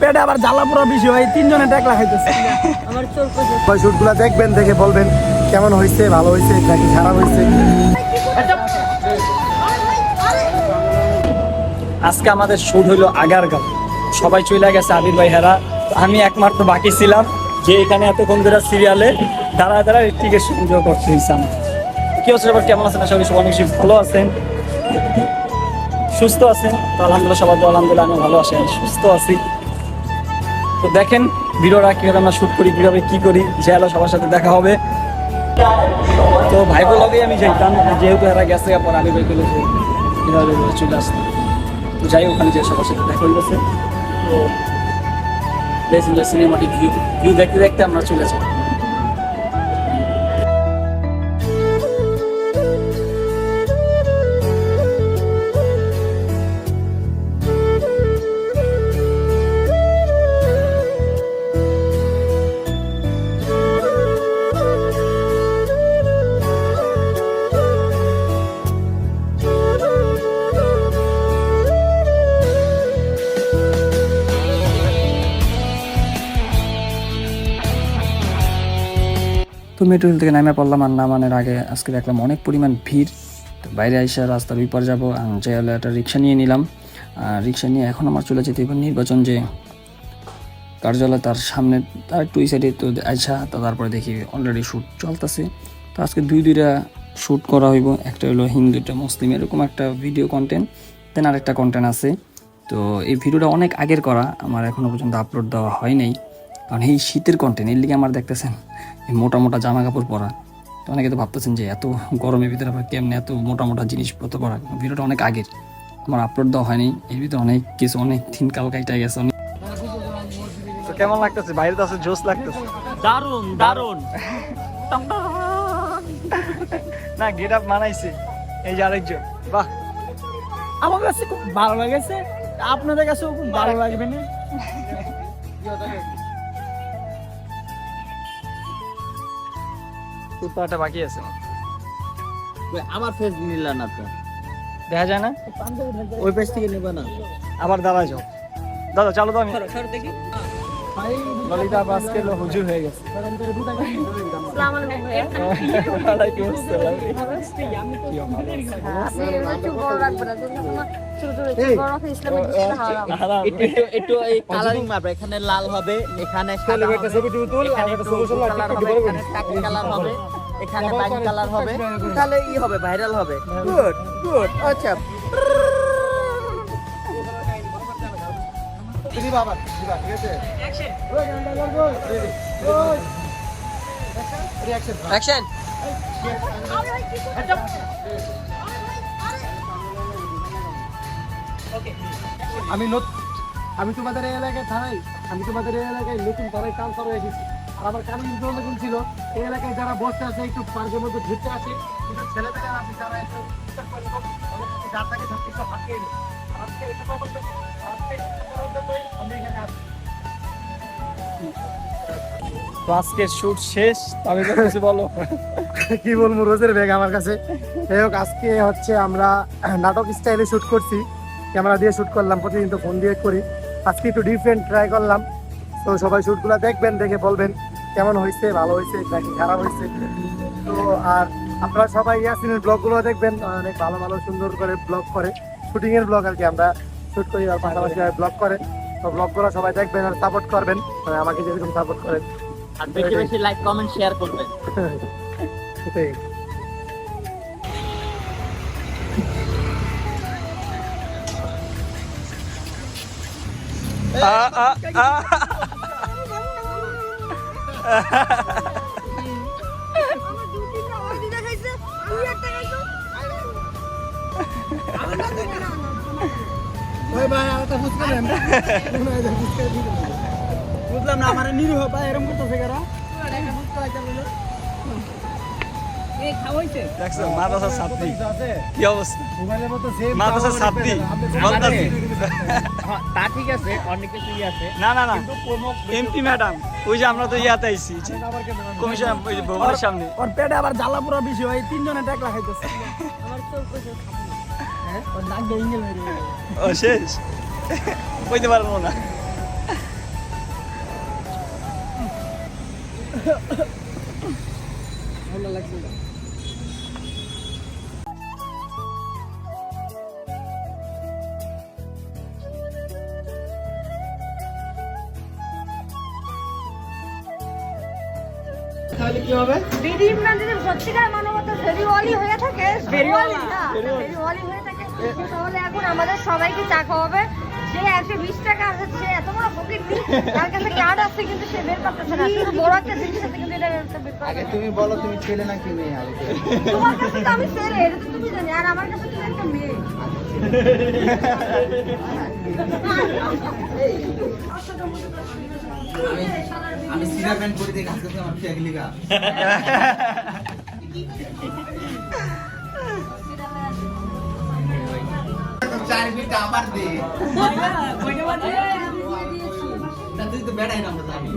পেটে আবার জ্বালা পোড়া বেশি হয় তিনজনে টাকলা খাইতেছে। আমার শুটগুলো দেখবেন দেখে বলবেন কেমন হয়েছে ভালো হয়েছে নাকি খারাপ হয়েছে আজকে আমাদের শুট হইল আগারগাঁও। সবাই চলে গেছে আবির ভাই হেরা আমি একমাত্র বাকি ছিলাম যে এখানে এতক্ষণ ধরে সিরিয়ালে দাঁড়া দাঁড়া টিকে সংযোগ করতেছিলাম কি হচ্ছে এবার কেমন আছেন? সবাই সবাই অনেক ভালো আছেন। সুস্থ আছেন? তো আলহামদুলিল্লাহ সবাই তো আলহামদুলিল্লাহ আমি ভালো আছি আমি সুস্থ আছি। তো দেখেন ভিডিওটা কীভাবে আমরা শ্যুট করি, কীভাবে কী করি আলো সবার সাথে দেখা হবে। তো ভাই বলকে আমি যাইতাম যেহেতু এরা গেছে পর আমি ভাই বলে কীভাবে চলে আসতাম তো যাই ওখানে যে সবার সাথে দেখা হয়ে গেছে তো, বেশ সিনেমাটিক ভিউ ভিউ দেখতে দেখতে আমরা চলে যাই। মেট্রো রেল থেকে নামে পড়লাম আর নামানোর আগে আজকে দেখলাম অনেক পরিমাণ ভিড়। তো বাইরে আইসা রাস্তার ওই পার যাব যে হলো একটা রিক্সা নিয়ে নিলাম। আর রিক্সা নিয়ে এখন আমার চলে যেতে এবার নির্বাচন যে কার্যালয় তার সামনে, তার একটু ওই সাইডে তো আইসা, তো তারপরে দেখি অলরেডি শ্যুট চলতেছে। তো আজকে দুই দুইটা শ্যুট করা হইব, একটা হলো হিন্দু, একটা মুসলিম, এরকম একটা ভিডিও কন্টেন্ট দেন আরেকটা কন্টেন্ট আছে। তো এই ভিডিওটা অনেক আগের করা, আমার এখনও পর্যন্ত আপলোড দেওয়া হয় নাই। কারণ এই শীতের কন্টেন্ট এর লিগে আমার দেখতেছেন এই মোটা মোটা জামা কাপড় পরা। তো অনেকে তো ভাবতেছেন যে এত গরমের ভিতরে আবার কেমনে এত মোটা মোটা জিনিসপত্র পরা? ভিডিওটা অনেক আগের। আমার আপলোড দেওয়া হয়নি এর ভিতরে অনেক কিছু অনেক দিন কাল কাইটা গেছে অনেক তো কেমন লাগতেছে? বাইরে তো আছে জোস লাগতেছে। দারুণ দারুণ না গেট আপ মানাইছে। এই যে আরেকজন। বাহ। আমার কাছে খুব ভালো লাগেছে। আপনাদের কাছেও খুব ভালো লাগবে না? উত্তরটা বাকি আছে। আমার ফেস নিলা না তো। দেখা যায় না? ওই পেজ থেকে নেবে না। আবার দাঁড়া যাও। দাদা চলো তো আমি। দেখি। ললিতা হুজুর হয়ে গেছে। কালারিং এখানে লাল হবে এখানে কালার হবে। এখানে কালার হবে তাহলে ই হবে ভাইরাল হবে। গুড গুড আচ্ছা। অ্যাকশন আমি নত- আমি তোমাদের এই এলাকায় থানাই আমি তোমাদের এই এলাকায় নতুন থানায় ট্রান্সফার হয়ে গেছি। আর আমার কারণ ইনফরমেশন ছিল। এই এলাকায় যারা বসে আছে একটু পার্কের মধ্যে ঘুরতে আসে কিন্তু ছেলেপেলে আছে যারা একটু সব কিছু হাঁটিয়ে আজকে এটা তো আজকের শুট শেষ। তবে কিছু বলো। কি বলব, রোজের ব্যাগ আমার কাছে। যাই হোক, আজকে হচ্ছে আমরা নাটক স্টাইলে শুট করছি। ক্যামেরা দিয়ে শুট করলাম, প্রতিদিন তো ফোন দিয়ে করি। আজকে একটু ডিফারেন্ট ট্রাই করলাম। তো সবাই শুটগুলো দেখবেন, দেখে বলবেন কেমন হয়েছে, ভালো হয়েছে, নাকি খারাপ হয়েছে। তো আর আপনারা সবাই ইয়াসিনের ব্লগগুলো দেখবেন। অনেক ভালো ভালো, সুন্দর করে ব্লগ করে। শুটিং এর ব্লগ আর কি, আমরা শুট করি আর পাশাপাশি ব্লগ করে। তো ব্লগগুলো সবাই দেখবেন আর সাপোর্ট করবেন। মানে আমাকে যেরকম সাপোর্ট করেন। আর বেশি বেশি লাইক কমেন্ট শেয়ার করবেন। সেটাই আ, আ, আ। ওই ভাই আরেকটা ফুচকা দেন। বুঝলাম না আমার নিরীহ বা এরকম করতেছে কারা? মাদ্রাসার ছাত্রী। কি অবস্থা? মোবাইলের মতো সেভ মাদ্রাসার ছাত্রী। তা ঠিক আছে অনেক কিছুই আছে। না না না। এমপি ম্যাডাম ওই যে আমরা তো ইয়াতে আইছি কমিশন ওই ভবনের সামনে। ওর পেটে আবার জ্বালা পোড়া বেশি হয় তিনজনে টাকলা খাইতেছে। আমার নাক দিয়ে ইঞ্গেল ও শেষ। কইতে পারব না। তাহলে কি হবে? দিদি ইমরান যদি সত্যিকার মানবতা ফেরিওয়ালি হয়ে থাকে। ফেরিওয়ালি? না ফেরিওয়ালি হয়ে থাকে। তাহলে এখন আমাদের সবাইকে চা খাওয়াবে। যে একশো বিশ টাকা আছে সে এত বড় তার কাছে কার্ড আছে কিন্তু সে বের করতেছে না। শুধু বড় একটা জিনিস আছে কিন্তু এটা বের করতে আগে তুমি বলো তুমি ছেলে নাকি মেয়ে? আগে তোমার কাছে তো আমি ছেলে এটা তো তুমি জানি। আর আমার কাছে তুমি একটা মেয়ে। আমি সিরা প্যান্ট পরে দেখে আজকে আমার ফেক চার মিনিট আবার দে না তুই তো বেড়াই না আমরা জানি